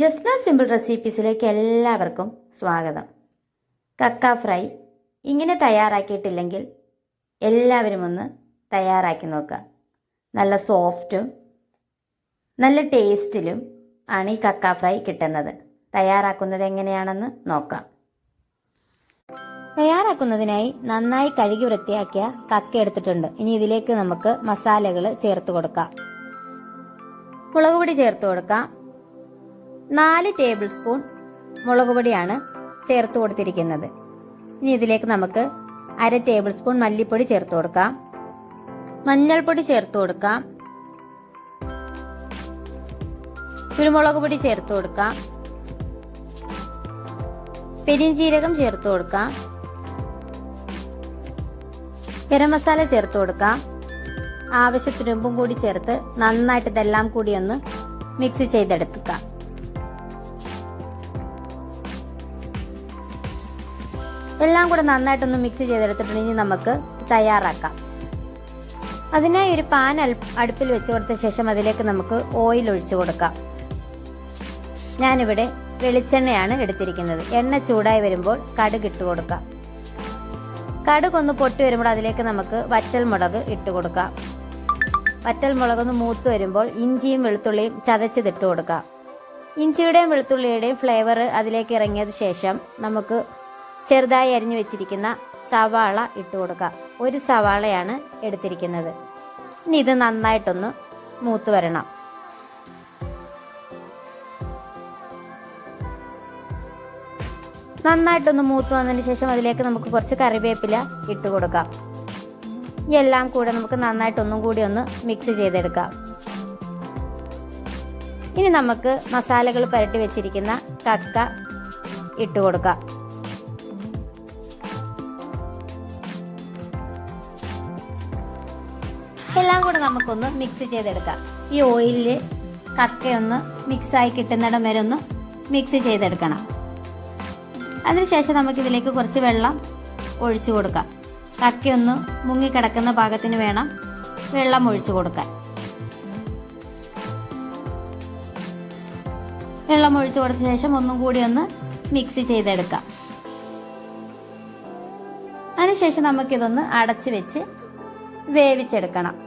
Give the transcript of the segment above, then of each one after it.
Just simple റെസിപ്പീസിലേക്ക് എല്ലാവർക്കും സ്വാഗതം. കക്ക ഫ്രൈ ഇങ്ങനെ തയ്യാറാക്കിയിട്ടില്ലെങ്കിൽ എല്ലാവരും ഒന്ന് തയ്യാറാക്കി നോക്കുക. നല്ല സോഫ്റ്റും നല്ല ടേസ്റ്റിലും ആണ് ഈ കക്ക ഫ്രൈ കിട്ടുന്നത്. തയ്യാറാക്കുന്നത് എങ്ങനെയാണെന്ന് നോക്കാം. തയ്യാറാക്കുന്നതിനായി നന്നായി കഴുകി വൃത്തിയാക്കിയ കക്ക എടുത്തിട്ടുണ്ട്. ഇനി ഇതിലേക്ക് നമുക്ക് മസാലകൾ ചേർത്ത് കൊടുക്കാം. മുളക് പൊടി ചേർത്ത് കൊടുക്കാം. നാല് ടേബിൾ സ്പൂൺ മുളക് പൊടിയാണ് ചേർത്ത് കൊടുത്തിരിക്കുന്നത്. ഇനി ഇതിലേക്ക് നമുക്ക് അര ടേബിൾ സ്പൂൺ മല്ലിപ്പൊടി ചേർത്ത് കൊടുക്കാം. മഞ്ഞൾപ്പൊടി ചേർത്ത് കൊടുക്കാം. കുരുമുളക് പൊടി ചേർത്ത് കൊടുക്കാം. പെരിഞ്ചീരകം ചേർത്ത് കൊടുക്കാം. ഗരം മസാല ചേർത്ത് കൊടുക്കാം. ആവശ്യത്തിനുമ്പും കൂടി ചേർത്ത് നന്നായിട്ട് ഇതെല്ലാം കൂടി ഒന്ന് മിക്സ് ചെയ്തെടുക്കുക എല്ലാം കൂടെ നന്നായിട്ടൊന്ന് മിക്സ് ചെയ്തെടുത്തിട്ട് ഇനി നമുക്ക് തയ്യാറാക്കാം. അതിനായി ഒരു പാൻ അടുപ്പിൽ വെച്ച് കൊടുത്ത ശേഷം അതിലേക്ക് നമുക്ക് ഓയിൽ ഒഴിച്ചു കൊടുക്കാം. ഞാനിവിടെ വെളിച്ചെണ്ണയാണ് എടുത്തിരിക്കുന്നത്. എണ്ണ ചൂടായി വരുമ്പോൾ കടുക് ഇട്ട് കൊടുക്കാം. കടുക് ഒന്ന് പൊട്ടി വരുമ്പോൾ അതിലേക്ക് നമുക്ക് വറ്റൽ മുളക് ഇട്ട് കൊടുക്കാം. വറ്റൽ മുളക് ഒന്ന് മൂത്ത് വരുമ്പോൾ ഇഞ്ചിയും വെളുത്തുള്ളിയും ചതച്ചതിട്ട് കൊടുക്കാം. ഇഞ്ചിയുടെയും വെളുത്തുള്ളിയുടെയും ഫ്ലേവർ അതിലേക്ക് ഇറങ്ങിയത് ശേഷം നമുക്ക് ചെറുതായി അരിഞ്ഞു വെച്ചിരിക്കുന്ന സവാള ഇട്ട് കൊടുക്കുക. ഒരു സവാളയാണ് എടുത്തിരിക്കുന്നത്. ഇനി ഇത് നന്നായിട്ടൊന്ന് മൂത്ത് വരണം. നന്നായിട്ടൊന്ന് മൂത്ത് വന്നതിന് ശേഷം അതിലേക്ക് നമുക്ക് കുറച്ച് കറിവേപ്പില ഇട്ട് കൊടുക്കാം. എല്ലാം കൂടെ നമുക്ക് നന്നായിട്ടൊന്നും കൂടി ഒന്ന് മിക്സ് ചെയ്തെടുക്കാം. ഇനി നമുക്ക് മസാലകൾ പുരട്ടി വെച്ചിരിക്കുന്ന കക്ക ഇട്ട് കൊടുക്കാം. എല്ലാം കൂടെ നമുക്കൊന്ന് മിക്സ് ചെയ്തെടുക്കാം. ഈ ഓയിലിൽ കക്കയൊന്ന് മിക്സായി കിട്ടുന്നിടം വരെ ഒന്ന് മിക്സ് ചെയ്തെടുക്കണം. അതിനുശേഷം നമുക്ക് ഇതിലേക്ക് കുറച്ച് വെള്ളം ഒഴിച്ചു കൊടുക്കാം. കക്കയൊന്ന് മുങ്ങിക്കിടക്കുന്ന പാകത്തിന് വേണം വെള്ളം ഒഴിച്ചു കൊടുക്കാൻ. വെള്ളം ഒഴിച്ചു കൊടുത്ത ശേഷം ഒന്നും കൂടി ഒന്ന് മിക്സ് ചെയ്തെടുക്കാം. അതിനുശേഷം നമുക്കിതൊന്ന് അടച്ചു വെച്ച് വേവിച്ചെടുക്കണം.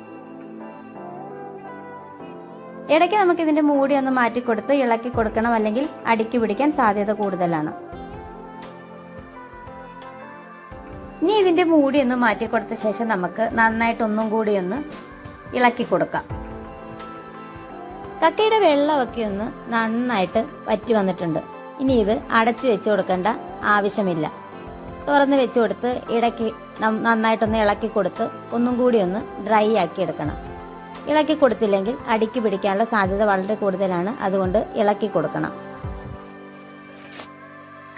ഇടയ്ക്ക് നമുക്ക് ഇതിന്റെ മൂടി ഒന്ന് മാറ്റി കൊടുത്ത് ഇളക്കി കൊടുക്കണം അല്ലെങ്കിൽ അടുക്കി പിടിക്കാൻ സാധ്യത കൂടുതലാണ്. ഇനി ഇതിന്റെ മൂടി ഒന്ന് മാറ്റി കൊടുത്ത ശേഷം നമുക്ക് നന്നായിട്ട് ഒന്നും കൂടി ഒന്ന് ഇളക്കി കൊടുക്കാം. കക്കയുടെ വെള്ളമൊക്കെ ഒന്ന് നന്നായിട്ട് വറ്റി വന്നിട്ടുണ്ട്. ഇനി ഇത് അടച്ചു വെച്ചു കൊടുക്കേണ്ട ആവശ്യമില്ല. തുറന്ന് വെച്ചു കൊടുത്ത് ഇടയ്ക്ക് നന്നായിട്ടൊന്ന് ഇളക്കി കൊടുത്ത് ഒന്നും കൂടി ഒന്ന് ഡ്രൈ ആക്കി എടുക്കണം. ഇളക്കി കൊടുത്തില്ലെങ്കിൽ അടിക്ക് പിടിക്കാനുള്ള സാധ്യത വളരെ കൂടുതലാണ്. അതുകൊണ്ട് ഇളക്കി കൊടുക്കണം.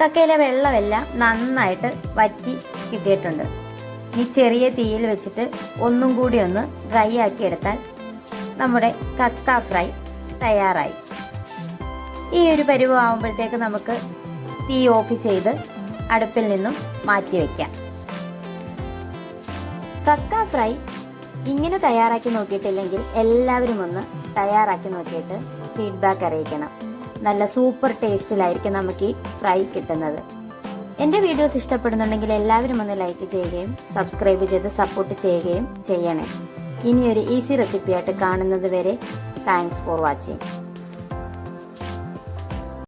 കക്കയിലെ വെള്ളമെല്ലാം നന്നായിട്ട് വറ്റി കിട്ടിയിട്ടുണ്ട്. ഈ ചെറിയ തീയിൽ വെച്ചിട്ട് ഒന്നും കൂടി ഒന്ന് ഡ്രൈ ആക്കി എടുത്താൽ നമ്മുടെ കക്ക ഫ്രൈ തയ്യാറായി. ഈ ഒരു പരുവമാകുമ്പോഴത്തേക്ക് നമുക്ക് തീ ഓഫ് ചെയ്ത് അടുപ്പിൽ നിന്നും മാറ്റി വയ്ക്കാം കക്ക ഫ്രൈ ഇങ്ങനെ തയ്യാറാക്കി നോക്കിയിട്ടില്ലെങ്കിൽ എല്ലാവരും ഒന്ന് തയ്യാറാക്കി നോക്കിയിട്ട് ഫീഡ്ബാക്ക് അറിയിക്കണം. നല്ല സൂപ്പർ ടേസ്റ്റിലായിരിക്കും നമുക്ക് ഈ ഫ്രൈ കിട്ടുന്നത്. എന്റെ വീഡിയോസ് ഇഷ്ടപ്പെടുന്നുണ്ടെങ്കിൽ എല്ലാവരും ഒന്ന് ലൈക്ക് ചെയ്യുകയും സബ്സ്ക്രൈബ് ചെയ്ത് സപ്പോർട്ട് ചെയ്യുകയും ചെയ്യണേ. ഇനിയൊരു ഈസി റെസിപ്പിയായിട്ട് കാണുന്നത് വരെ താങ്ക്സ് ഫോർ വാച്ചിങ്